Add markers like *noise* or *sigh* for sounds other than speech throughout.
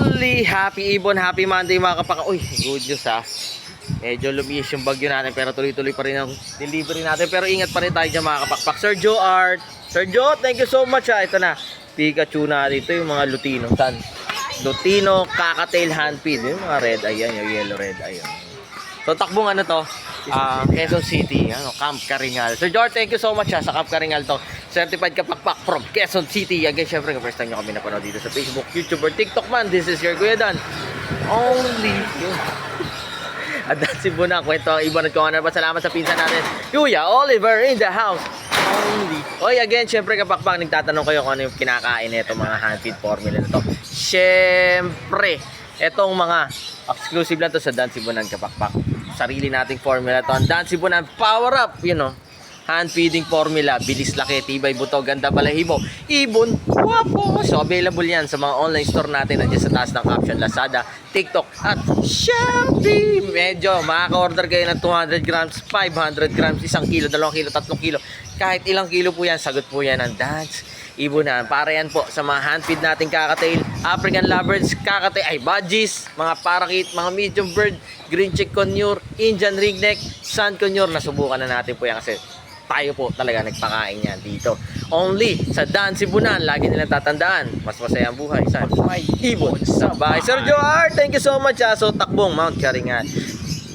Only happy Ibon, happy Monday mga kapaka. Uy, good news ha. Medyo lumiis yung bagyo natin pero tuloy-tuloy pa rin ang delivery natin. Pero ingat pa rin tayo dyan mga kapakpak. Sir Joe Art. Sir Joe, thank you so much ha. Ito na. Pikachu na dito yung mga Lutino. Tan. Lutino, Kakatail Handpid. Yung mga red, ayan. Yung yellow red, ayan. So takbong ano to? Ah, Quezon City, ano, Camp Caringal. Sir George, thank you so much ha, sa Camp Caringal to. Certified kapakpak from Quezon City. Again, syempre, first time nyo kami napanood dito sa Facebook, YouTube, or TikTok man, this is your Kuya Dan. Only you. *laughs* At that's si Buna, kwento ang iba ano ba. Salamat sa pinsan natin. Kuya Oliver in the house. Only. Oy, again, syempre kapakpak, nagtatanong kayo kung ano yung kinakain nito mga handfeed formula na to. Syempre, etong mga exclusive lang to sa Dan Sibunan kapakpak. Sarili nating formula to. Ang Dan Sibunan Power Up, you know. Hand feeding formula, bilis laki, tibay buto, ganda balahibo, ibon, wapo. So available yan sa mga online store natin nandiyan sa taas ng caption Lazada, TikTok at Shopee. Medyo makaka-order kayo ng 200 grams, 500 grams, 1 kilo, 2 kilo, 3 kilo. Kahit ilang kilo po yan, sagot po yan ng dance. Ibunan. Para yan po sa mga hand feed nating kakatail, African lovebirds, kakatail, ay budgies, mga parakit, mga medium bird, green chick conure, Indian ringneck, sun conure. Nasubukan na natin po yan kasi tayo po talaga nagpakain yan dito. Only sa Dan Sibunan, lagi nilang tatandaan, mas masaya ang buhay sa may ibon sa bahay. Sir Joar, thank you so much. ah. So takbong Mount Karingan.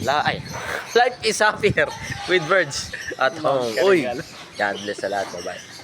La ay, *laughs* life is happier with birds at home. Uy, God bless sa lahat. Bye-bye.